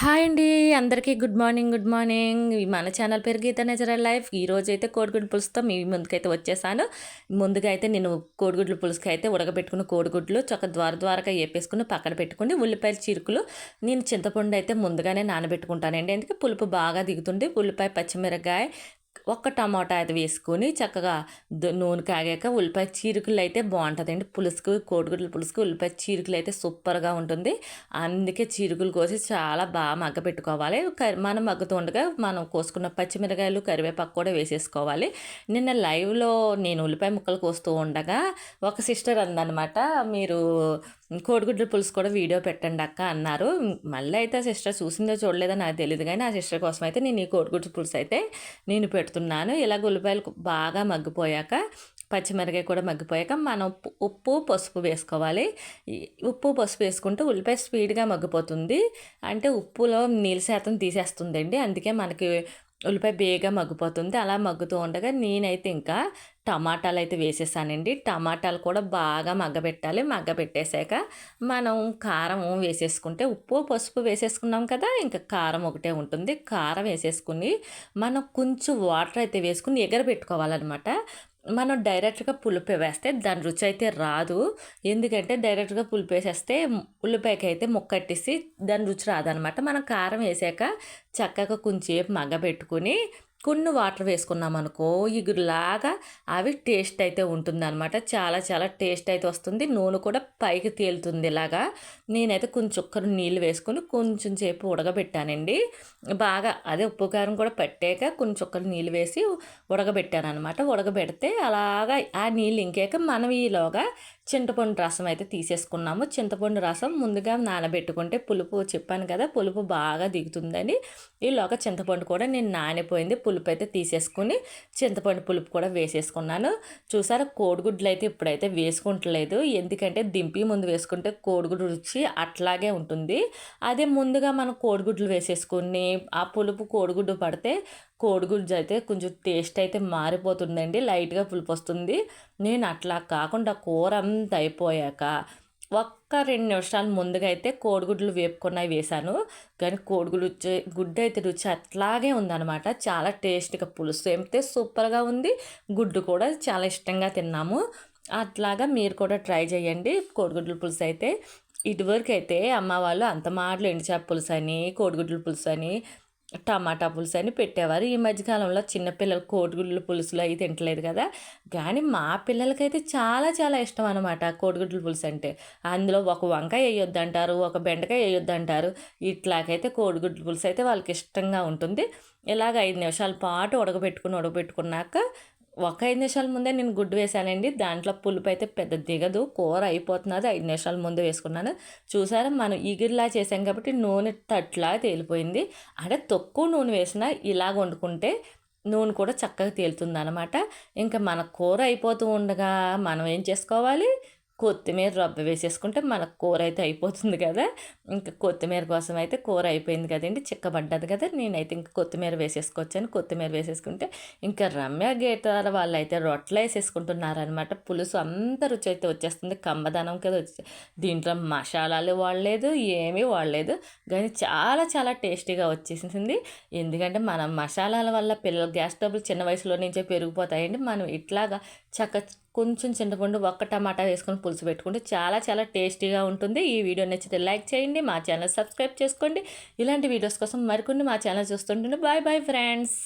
Hi అండి అందరికీ good morning good morning. మన ఛానల్ పేరు గీత నేచురల్ లైఫ్. ఈ రోజు అయితే కోడిగుడ్డు పులుసుతో మీ ముందుకైతే వచ్చేసాను. ముందుగా అయితే నేను కోడిగుడ్లు పులుసుకి అయితే ఉడకబెట్టుకున్న కోడిగుడ్లు చక్క ద్వార ద్వారగా వేపేసుకుని పక్కన పెట్టుకుని ఉల్లిపాయల చిరుకులు. నేను చింతపండు అయితే ముందుగానే నానబెట్టుకుంటానండి. ఎందుకంటే పులుపు బాగా దిగుతుంది. ఉల్లిపాయ పచ్చిమిరకాయ ఒక్క టమాటా అయితే వేసుకొని చక్కగా నూనె కాగాక ఉల్లిపాయ చీరుకులు అయితే బాగుంటుందండి. పులుసుకు కోడిగుడ్ల పులుసుకు ఉల్లిపాయ చీరుకులు అయితే సూపర్గా ఉంటుంది. అందుకే చీరుకులు కోసి చాలా బాగా మగ్గ పెట్టుకోవాలి మనం మగ్గుతుండగా మనం కోసుకున్న పచ్చిమిరకాయలు కరివేపాకు కూడా వేసేసుకోవాలి. నిన్న లైవ్లో నేను ఉల్లిపాయ ముక్కలు కోస్తూ ఉండగా ఒక సిస్టర్ అందనమాట మీరు కోడిగుడ్ల పులుసు కూడా వీడియో పెట్టండి అక్క అన్నారు. మళ్ళీ అయితే ఆ సిస్టర్ చూసిందో చూడలేదో నాకు తెలియదు కానీ ఆ సిస్టర్ కోసం అయితే నేను ఈ కోడిగుడ్ల పులుసు అయితే నేను పెడుతున్నాను. ఇలా ఉల్లిపాయలు బాగా మగ్గిపోయాక పచ్చిమిరకాయ కూడా మగ్గిపోయాక మనం ఉప్పు పసుపు వేసుకోవాలి. ఉప్పు పసుపు వేసుకుంటే ఉల్లిపాయ స్పీడ్గా మగ్గిపోతుంది. అంటే ఉప్పులో నీళ్ళ శాతం తీసేస్తుందండి. అందుకే మనకి ఉల్లిపాయ బేగా మగ్గిపోతుంది. అలా మగ్గుతూ ఉండగా నేనైతే ఇంకా టమాటాలు అయితే వేసేసానండి. టమాటాలు కూడా బాగా మగ్గబెట్టాలి. మగ్గబెట్టేశాక మనం కారం వేసేసుకుంటే ఉప్పు పసుపు వేసేసుకున్నాం కదా ఇంకా కారం ఒకటే ఉంటుంది. కారం వేసేసుకుని మనం కొంచెం వాటర్ అయితే వేసుకుని ఎగరబెట్టుకోవాలన్నమాట. మనం డైరెక్ట్గా పులుపు వేస్తే దాని రుచి అయితే రాదు. ఎందుకంటే డైరెక్ట్గా పులుపు వేసేస్తే ఉల్లిపాయకి అయితే ముక్కట్టేసి దాని రుచి రాదనమాట. మనం కారం వేసాక చక్కగా కొంచెంసేపు మగ్గబెట్టుకుని కొన్ని వాటర్ వేసుకున్నాం అనుకో ఇగురులాగా అవి టేస్ట్ అయితే ఉంటుందన్నమాట. చాలా చాలా టేస్ట్ అయితే వస్తుంది. నూనె కూడా పైకి తేలుతుంది ఇలాగా. నేనైతే కొంచెం ఒక్కరు నీళ్ళు వేసుకొని కొంచెం సేపు ఉడకబెట్టానండి. బాగా అదే ఉప్పు కారం కూడా పెట్టాక కొంచెం ఒక్కరు నీళ్ళు వేసి ఉడకబెట్టాను అనమాట ఉడకబెడితే అలాగా ఆ నీళ్ళు ఇంకాక మనం ఈలోగా చింతపండు రసం అయితే తీసేసుకున్నాము. చింతపండు రసం ముందుగా నానబెట్టుకుంటే పులుపు చెప్పాను కదా పులుపు బాగా దిగుతుందని. ఈలోగా చింతపండు కూడా నేను నానిపోయింది. పులుపు పులుపు అయితే తీసేసుకుని చింతపండు పులుపు కూడా వేసేసుకున్నాను. చూసారా కోడిగుడ్లు అయితే ఇప్పుడైతే వేసుకుంటలేదు. ఎందుకంటే దింపి ముందు వేసుకుంటే కోడిగుడ్డు రుచి అట్లాగే ఉంటుంది. అదే ముందుగా మనం కోడిగుడ్లు వేసేసుకుని ఆ పులుపు కోడిగుడ్డు పడితే కోడిగుడ్డు అయితే కొంచెం టేస్ట్ అయితే మారిపోతుందండి. లైట్గా పులుపు వస్తుంది నేను అట్లా కాకుండా కూర అంతా అయిపోయాక ఒక్క రెండు నిమిషాలు ముందుగా అయితే కోడిగుడ్లు వేపుకున్నవి వేశాను. కానీ కోడిగుడ్లు గుడ్డు అయితే రుచి అట్లాగే ఉందన్నమాట. చాలా టేస్ట్గా పులుసు ఏమితే సూపర్గా ఉంది. గుడ్డు కూడా చాలా ఇష్టంగా తిన్నాము. అట్లాగా మీరు కూడా ట్రై చేయండి కోడిగుడ్ల పులుసు అయితే. ఇటువరకు అయితే అమ్మ వాళ్ళు అంత మాటలు ఎండిచేప పులుసు అని కోడిగుడ్ల పులుసు అని టమాటా పులుసు అని పెట్టేవారు. ఈ మధ్యకాలంలో చిన్నపిల్లలు కోడిగుడ్ల పులుసులు అవి తింటలేదు కదా. కానీ మా పిల్లలకైతే చాలా చాలా ఇష్టం అనమాట కోడిగుడ్ల పులుసు అంటే అందులో ఒక వంకాయ వేయొద్దు అంటారు ఒక బెండకాయ వేయొద్దు అంటారు ఇట్లాగైతే కోడిగుడ్ల పులుసు అయితే వాళ్ళకి ఇష్టంగా ఉంటుంది. ఇలాగ ఐదు నిమిషాల పాటు ఉడకబెట్టుకుని ఉడకబెట్టుకున్నాక ఒక ఐదు నిమిషాల ముందే నేను గుడ్డు వేసానండి దాంట్లో పులుపు అయితే పెద్ద దిగదు. కూర అయిపోతున్నది. ఐదు నిమిషాల ముందు వేసుకున్నాను. చూసారా? మనం ఇగిరిలా చేసాం కాబట్టి నూనె తట్లా తేలిపోయింది. అంటే తక్కువ నూనె వేసినా ఇలాగ వండుకుంటే నూనె కూడా చక్కగా తేలుతుంది అనమాట ఇంకా మన కూర అయిపోతూ ఉండగా మనం ఏం చేసుకోవాలి? కొత్తిమీర రబ్బ వేసేసుకుంటే మన కూర అయితే అయిపోతుంది కదా. ఇంకా కొత్తిమీర కోసం అయితే కూర అయిపోయింది కదండి. చిక్కబడ్డది కదా. నేనైతే ఇంకా కొత్తిమీర వేసేసుకొచ్చాను. కొత్తిమీర వేసేసుకుంటే ఇంకా రమ్య గీతాల వాళ్ళు అయితే రొట్టెలు వేసేసుకుంటున్నారనమాట పులుసు అంత రుచి అయితే వచ్చేస్తుంది. కమ్మదనం కదా వచ్చి. దీంట్లో మసాలాలు వాడలేదు ఏమీ వాడలేదు. కానీ చాలా చాలా టేస్టీగా వచ్చేసింది. ఎందుకంటే మనం మసాలాల వల్ల పిల్లలు గ్యాస్ డబ్బులు చిన్న వయసులో నుంచే పెరిగిపోతాయండి. మనం ఇట్లాగా చక్క కొంచెం చింతపండు ఒక్క టమాటా వేసుకొని పులుసు పెట్టుకుంటే చాలా చాలా టేస్టీగా ఉంటుంది. ఈ వీడియో నచ్చితే లైక్ చేయండి మా ఛానల్ సబ్స్క్రైబ్ చేసుకోండి. ఇలాంటి వీడియోస్ కోసం మరికొన్ని మా ఛానల్ చూస్తుంటే బాయ్ బాయ్ ఫ్రెండ్స్.